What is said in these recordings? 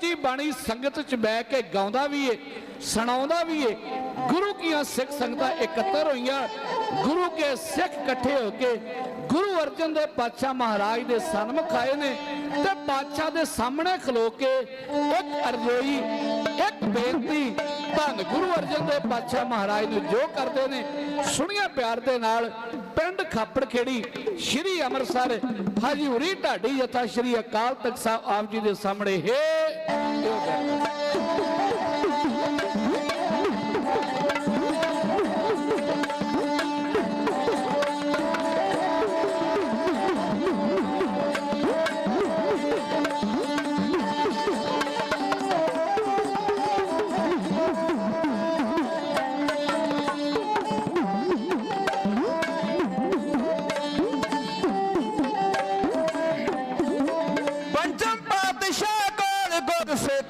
ਸੱਚੀ ਬਾਣੀ ਸੰਗਤ 'ਚ ਬਹਿ ਕੇ ਗਾਉਂਦਾ ਵੀ ਏ, ਸੁਣਾਉਂਦਾ ਵੀ ਏ। ਗੁਰੂ ਕੀਆਂ ਸਿੱਖ ਸੰਗਤਾਂ ਇਕੱਤਰ ਹੋਈਆਂ, ਗੁਰੂ ਕੇ ਸਿੱਖ ਇਕੱਠੇ ਹੋ ਕੇ ਗੁਰੂ ਅਰਜਨ ਦੇ ਪਾਤਸ਼ਾਹ ਮਹਾਰਾਜ ਦੇ ਸਨਮੁਖ ਆਏ ਨੇ ਤੇ ਪਾਤਸ਼ਾਹ ਦੇ ਸਾਹਮਣੇ ਖਲੋ ਕੇ ਇੱਕ ਅਰਜ਼ੋਈ, ਇੱਕ ਬੇਨਤੀ ਧੰਨ ਗੁਰੂ ਅਰਜਨ ਦੇ ਪਾਤਸ਼ਾਹ ਮਹਾਰਾਜ ਨੂੰ ਜੋ ਕਰਦੇ ਨੇ, ਸੁਣੀਆਂ ਪਿਆਰ ਦੇ ਨਾਲ ਖਾਪੜ ਖੇੜੀ ਸ਼੍ਰੀ ਅੰਮ੍ਰਿਤਸਰ। ਹਾਜੀ ਹੁਰੀ ਢਾਡੀ ਜਥਾ ਸ਼੍ਰੀ ਅਕਾਲ ਤਖਤ ਸਾਹਿਬ ਆਪ ਜੀ ਦੇ ਸਾਹਮਣੇ। ਹੈ।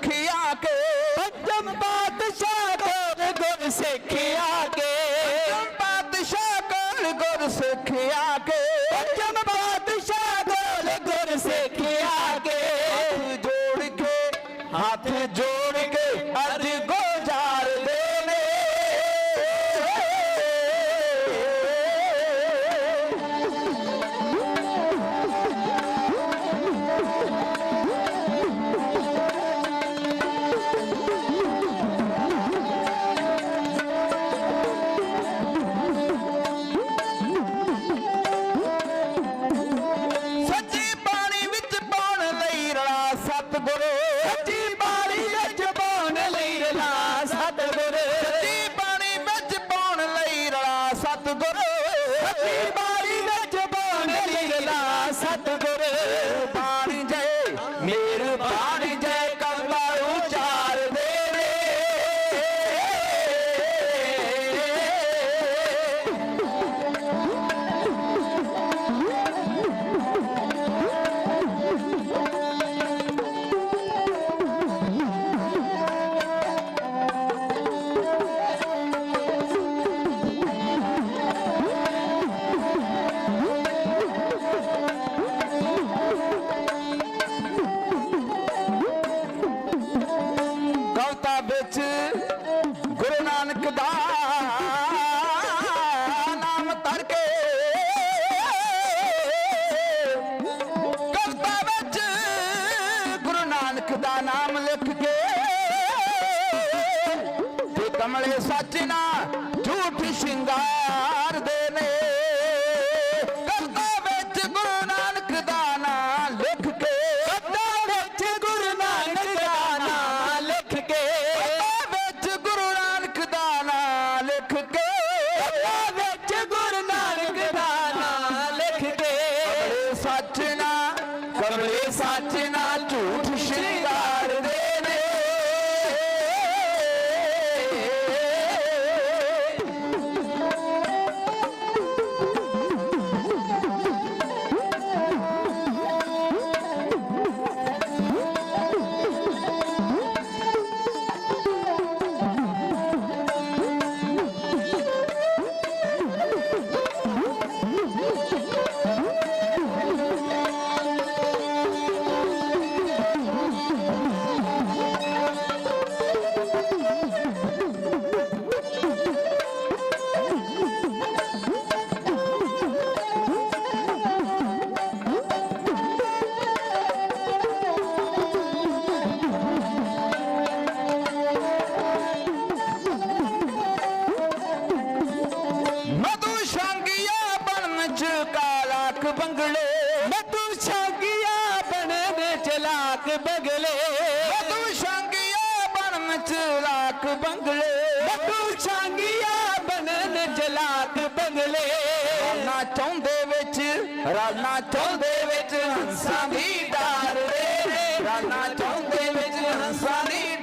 ਸਿੱਖਿਆ ਕੇ। ਪੰਚਮ ਪਾਤਸ਼ਾਹ ਕੋਲ ਗੁਰ ਸਿੱਖਿਆ ਕੇ। ਪੰਚਮ ਪਾਤਸ਼ਾਹ ਕੋਲ ਗੁਰ ਸਿੱਖਿਆ ਕੇ। ਪੰਚਮ ਸਤਿਗੁਰੂ। ਸੱਚੀ ਬਾਣੀ ਵਿੱਚ ਪਾਉਣ ਲਈ ਰਲਾ ਸਤਿਗੁਰੂ। ਸੱਚੀ ਬਾਣੀ ਵਿੱਚ ਪਾਉਣ ਲਈ ਰਲਾ ਸਤਿਗੁਰੂ। ਸੱਚੀ ਬਾਣੀ ਵਿੱਚ ਪਾਉਣ ਲਈ ਰਲਾ ਸਤਿਗੁਰੂ। ਦਾ ਲਿਖ ਕੇ। ਤੇ ਕਮਲੇ ਸੱਚ ਨਾ ਝੂਠ ਸ਼ਿੰਗਾਰ ਦੇ ਨੇ। ਕਵਤਾ ਵਿੱਚ ਗੁਰੂ ਨਾਨਕ ਦਾ ਨਾਂ ਲਿਖ ਕੇ। ਕਵਤਾ ਵਿੱਚ ਗੁਰੂ ਨਾਨਕ ਦਾ ਨਾਂ ਲਿਖ ਕੇ। ਕਵਤਾ ਵਿੱਚ ਗੁਰੂ ਨਾਨਕ ਦਾ ਨਾਂ ਲਿਖ ਕੇ। ਕਵਤਾ ਵਿੱਚ ਗੁਰੂ ਨਾਨਕ ਦਾ ਨਾਂ ਲਿਖ ਕੇ। ਕਮਲੇ ਸੱਚ ਨਾ, ਕਮਲੇ ਸੱਚ ਨਾ ਝੂਠ ਬੰਗਲੇ। ਸ਼ਾਂਗੀਆ ਬਣਨ ਚ ਲਾਕ ਬੰਗਲੇ। ਮਧੂ ਸ਼ਾਂਗੀਆ ਬਣਨ ਚ ਲਾਕ ਬੰਗਲੇ। ਸ਼ਾਂਗੀਆ ਬਣਨ ਚ ਲਾਕ ਬੰਗਲੇ। ਰਲਣਾ ਚਾਹੁੰਦੇ ਵਿੱਚ ਰਲਣਾ ਚਾਹੁੰਦੇ ਵਿੱਚ ਹੰਸਾਂ ਦੀ ਡਾਰ ਰੇ ਰਲਣਾ ਚਾਹੁੰਦੇ ਵਿੱਚ ਹੰਸਾਂ ਦੀ